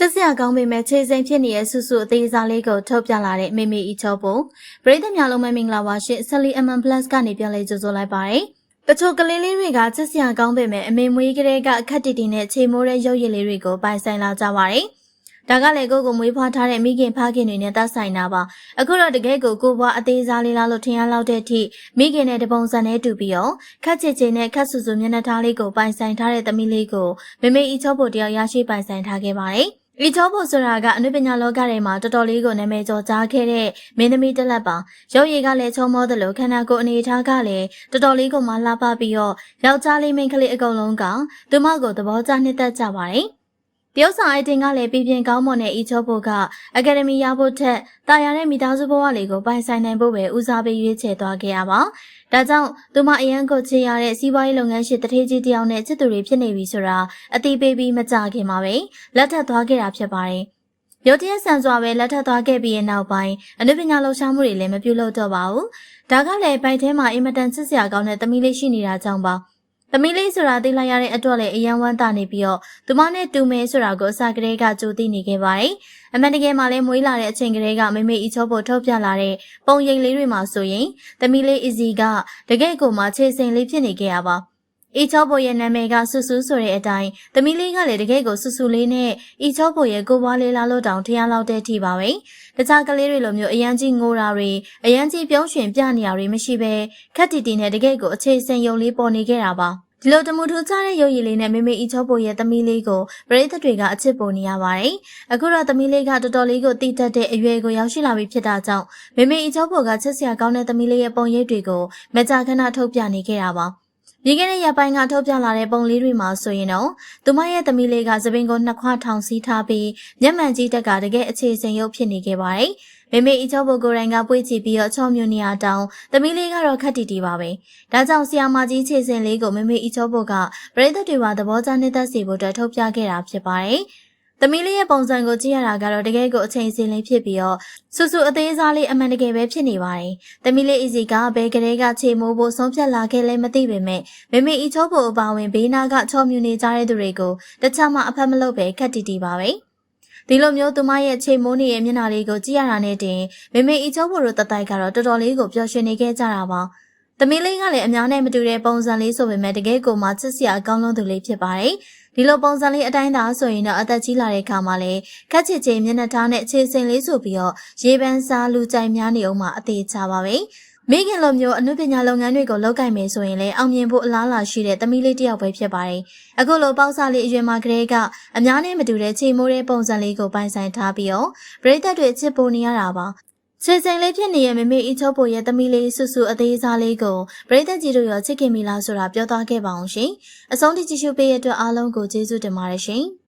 ချစ်စရာကောင်းပေမဲ့ခြေစိမ်ဖြစ်နေတဲ့ဆူဆူအသေးစားလေးကိုထုတ်ပြလာတဲ့မေမေအီချောပုံပရိသတ်များလုံးမမင်္ဂလာပါရှင်ဆလီအမန်ပလတ်ကနေပြန်လဲကြိုဆိုလိုက်ပါတယ်တချို့ကလေးလေးတွေကချစ်စရာကောင်းပေမဲ့အမေမွေးကလေးကအခက်တီတီနဲ့ခြေမိုးတဲ့ရုပ်ရည်လေးတွေကိုပိုင်ဆိုင်လာကြပါတယ်ဒါကလည်းကိုကိုမွေးဖွားထားတဲ့မိခင်ဖခင်တွေနဲ့သက်ဆိုင်တာပါအခုတော့တကယ်ကိုကိုဘွားအသေးစားလေးလားလို့ထင်ရလောက်တဲ့အထိမိခင်နဲ့တပုံစံနဲ့တူပြီးတော့ခက်ချစ်ချင်နဲ့ခက်ဆူဆူမျက်နှာသားလေးကိုပိုင်ဆိုင်ထားတဲ့သမီးလေးကိုမေမေအီချောဖို့တယောက်ရရှိပိုင်ဆိုင်ထားခဲ့ပါတယ်။ ဤချောဖို့ဆိုတာကအနုပညာလောကထဲမှာတော်တော်လေးကိုနာမည်ကျော်ကြားခဲ့တဲ့မင်းသမီးတစ်လက်ပါ။ရုပ်ရည်ကလည်းချောမောသလိုခန္ဓာကိုယ်အနေအထားကလည်းတော်တော်လေးကိုမှလှပပြီးတော့ယောက်ျားလေးမိန်းကလေးအကုန်လုံးကသူမကိုသဘောကျနှစ်သက်ကြပါတယ်။တ ရုတ်ဆောင်အိုက်တင်ကလည်းပြည်ပြင်ကောင်းမွန်တဲ့ဤချောဖို့ကအကယ်ဒမီရဖို့ထက်တာယာတဲ့မိသားစုဘဝလေးကိုပိုင်ဆိုင်နိုင်ဖို့ပဲဦးစားပေးရွေးချယ်သွားခဲ့ရပါ။ဒါကြောင့်သူမအရန်ကိုချေရတဲ့စီးပွားရေးလုပ်ငန်းရှင်တထေးကြီးတယောက်နဲ့ချစ်သူတွေဖြစ်နေပြီဆိုတာအတိပေးပြီးမကြခင်မှာပဲလက်ထပ်သွားခဲ့တာဖြစ်ပါတယ်။ရုတ်တရက်ဆန်စွာပဲလက်ထပ်သွားခဲ့ပြီးရဲ့နောက်ပိုင်းအနုပညာလှူရှားမှုတွေလည်းမပြုလုပ်တော့ပါဘူး။ဒါကလည်းပိုက်ထဲမှာအင်မတန်ချစ်စရာကောင်းတဲ့သမီးလေးရှိနေတာကြောင့်ပါ။ သမီးလေးဆိုတာသိလိုက်ရတဲ့အတွက်လည်းအယံဝမ်းသာနေပြီးတော့သူမနဲ့တူမယ်ဆိုတာကိုအစကတည်းကကြိုသိနေခဲ့ပါတယ်။အမှန်တကယ်မှလည်းမွေးလာတဲ့အချိန်ကလေးကမေမေအီချောပေါ်ထုတ်ပြလာတဲ့ပုံရိပ်လေးတွေမှာဆိုရင်သမီးလေးအီဇီကတကယ့်ကိုမှခြေစိမ်လေးဖြစ်နေခဲ့ရပါ။ အီချောပေါ်ရဲ့နာမည်ကဆူဆူဆိုတဲ့အတိုင်းသမီးလေးကလည်းတကယ့်ကိုဆူဆူလေးနဲ့အီချောပေါ်ရဲ့ကိုပွားလေးလာလို့တောင်ထရလောက်တဲ့အထိပါပဲ။တခြားကလေးတွေလိုမျိုးအရန်ကြီးငိုတာတွေအရန်ကြီးပြုံးရွှင်ပြနေရတွေမရှိဘဲခက်တီတီနဲ့တကယ့်ကိုအခြေစိမ်ယုံလေးပေါ်နေခဲ့တာပါ။ဒီလိုတမှုထူးခြားတဲ့ရုပ်ရည်လေးနဲ့မေမေအီချောပိုရဲ့သမီးလေးကိုပရိသတ်တွေကအချစ်ပုံနေရပါတယ်။အခုတော့သမီးလေးကတော်တော်လေးကိုတည်တတ်တဲ့အရွယ်ကိုရောက်ရှိလာပြီဖြစ်တာကြောင့်မေမေအီချောပိုကချစ်စရာကောင်းတဲ့သမီးလေးရဲ့ပုံရိပ်တွေကိုမကြာခဏထုတ်ပြနေခဲ့တာပါ။ ဒီကနေ့ရပိုင်းကထုတ်ပြလာတဲ့ပုံလေးတွေမှာဆိုရင်တော့သူမရဲ့သမီးလေးကသပင်ကိုနှစ်ခွထောင်စီးထားပြီးမျက်မှန်ကြီးတက်ကတကယ်အခြေစိမ်ရုပ်ဖြစ်နေခဲ့ပါတယ်။မေမေအီချောဘိုကိုရိုင်းကပွေ့ချီပြီးတော့ချော့မြူနေရတောင်းသမီးလေးကတော့ခက်တီတီပါပဲဒါကြောင့်ဆီယာမကြီးခြေစင်လေးကိုမေမေအီချောဘိုကပရိသတ်တွေကသဘောကျနေတတ်စီဖို့အတွက်ထုတ်ပြခဲ့တာဖြစ်ပါတယ် သမီးလေးရဲ့ပုံစံကိုကြည့်ရတာကတော့တကယ်ကိုအချိန်စင်းလေးဖြစ်ပြီးတော့ဆူဆူအသေးစားလေးအမှန်တကယ်ပဲဖြစ်နေပါတယ်။သမီးလေးအီစီကဘယ်ကလေးကခြေမိုးဖို့ဆုံးဖြတ်လာခဲ့လဲမသိပေမဲ့မေမေအီချောဖို့အပါဝင်ဘေးနာကချောမြူနေကြတဲ့သူတွေကိုတခြားမှအဖက်မလုပ်ပဲခက်တီတီပါပဲ။ဒီလိုမျိုးသူမရဲ့ချိန်မိုးနေရဲ့မျက်နှာလေးကိုကြည့်ရတာနဲ့တင်မေမေအီချောဖို့တို့တတိုက်ကတော့တော်တော်လေးကိုပျော်ရွှင်နေခဲ့ကြတာပါ။သမီးလေးကလည်းအများနဲ့မတူတဲ့ပုံစံလေးဆိုပေမဲ့တကယ်ကိုမှချစ်စရာအကောင်းဆုံးသူလေးဖြစ်ပါတယ်။ ဒီလိုပုံစံလေးအတိုင်းသာဆိုရင်တော့အသက်ကြီးလာတဲ့အခါမှာလည်းခက်ချစ်ချင်းမျက်နှာထားနဲ့အခြေစိမ်လေးဆိုပြီးတော့ရေပန်းစားလူကြိုင်များနေအောင်မှအသေးချပါပဲ။မိခင်လိုမျိုးအမှုပညာလုပ်ငန်းတွေကိုလုပ်ကိုင်မယ်ဆိုရင်လည်းအောင်မြင်ဖို့အလားအလာရှိတဲ့သမီးလေးတစ်ယောက်ပဲဖြစ်ပါတယ်။အခုလိုပေါက်စားလေးအရွယ်မှာကလေးကအများနဲ့မတူတဲ့ချိန်မိုးတဲ့ပုံစံလေးကိုပိုင်ဆိုင်ထားပြီးတော့ပရိသတ်တွေချစ်ပိုနေရတာပါ။ ခြေစိမ်လေးဖြစ်နေတဲ့မမေအီချောပိုရဲ့သမီးလေးဆူဆူအသေးစားလေးကိုပရိသတ်ကြီးတို့ရောချစ်ခင်မိလားဆိုတာပြောသွားခဲ့ပါအောင်ရှင်။အဆုံးထိကြည့်ရှုပေးရတဲ့အတွက်အားလုံးကိုကျေးဇူးတင်ပါတယ်ရှင်။